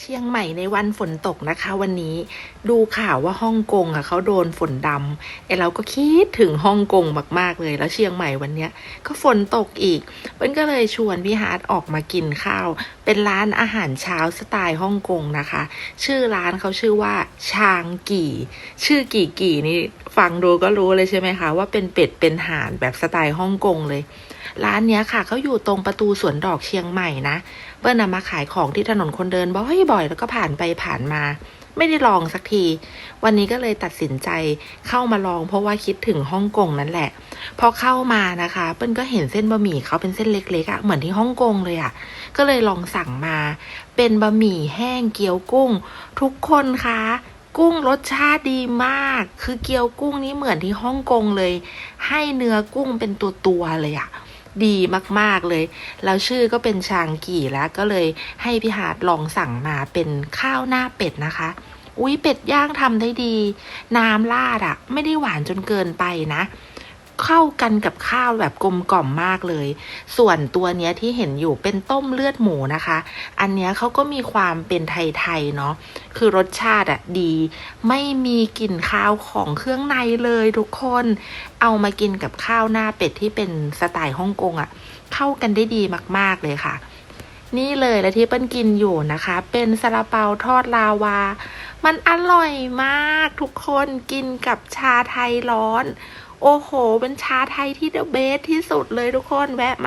เชียงใหม่ในวันฝนตกนะคะ วันนี้ดูข่าวว่าฮ่องกงอะเขาโดนฝนดำไอเราก็คิดถึงฮ่องกงมากๆเลย แล้วเชียงใหม่วันเนี้ยก็ฝนตกอีกเปิ้ลก็เลยชวนพี่ฮาร์ดออกมากินข้าว เป็นร้านอาหารเช้าสไตล์ฮ่องกงนะคะ ชื่อร้านเขาชื่อว่าชางกี่ ชื่อกี่กี่นี่ฟังดูก็รู้เลยใช่ไหมคะ ว่าเป็นเป็ดเป็นห่านแบบสไตล์ฮ่องกงเลย ร้านเนี้ยค่ะเขาอยู่ตรงประตูสวนดอกเชียงใหม่นะ เปิ้ลนำมาขายของที่ถนนคนเดินบ่อยๆแล้วก็ผ่านไปผ่านมา ไม่ได้ลองสักที วันนี้ก็เลยตัดสินใจเข้ามาลองเพราะว่าคิดถึงฮ่องกงนั่นแหละ พอเข้ามานะคะ เปิ้ลก็เห็นเส้นบะหมี่เขาเป็นเส้นเล็กๆอะ่ะเหมือนที่ฮ่องกงเลยอะ่ะ ก็เลยลองสั่งมา เป็นบะหมี่แห้งเกี๊ยวกุ้ง ทุกคนคะกุ้งรสชาติดีมาก คือเกี๊ยวกุ้งนี้เหมือนที่ฮ่องกงเลย ให้เนื้อกุ้งเป็นตัวๆเลยอะ่ะ ดีมากๆเลย แล้วชื่อก็เป็นชางกี่แล้วก็เลยให้พี่หาดลองสั่งมาเป็นข้าวหน้าเป็ดนะคะ อุ๊ยเป็ดย่างทำได้ดี น้ำราดอะไม่ได้หวานจนเกินไปนะ เข้ากันกับข้าวแบบกลมกล่อมมากเลย ส่วนตัวเนี้ยที่เห็นอยู่เป็นต้มเลือดหมูนะคะ อันเนี้ยเขาก็มีความเป็นไทยๆเนาะคือรสชาติอะดี ไม่มีกลิ่นคาวของเครื่องในเลยทุกคน เอามากินกับข้าวหน้าเป็ดที่เป็นสไตล์ฮ่องกงอะ่ะเข้ากันได้ดีมากๆเลยค่ะนี่เลยและที่เปิ้ลกินอยู่นะคะ เป็นซาลาเปาทอดลาวา มันอร่อยมากทุกคนกินกับชาไทยร้อน โอ้โห เป็นชาไทยที่เดอะเบสที่สุดเลยทุกคนแวะมา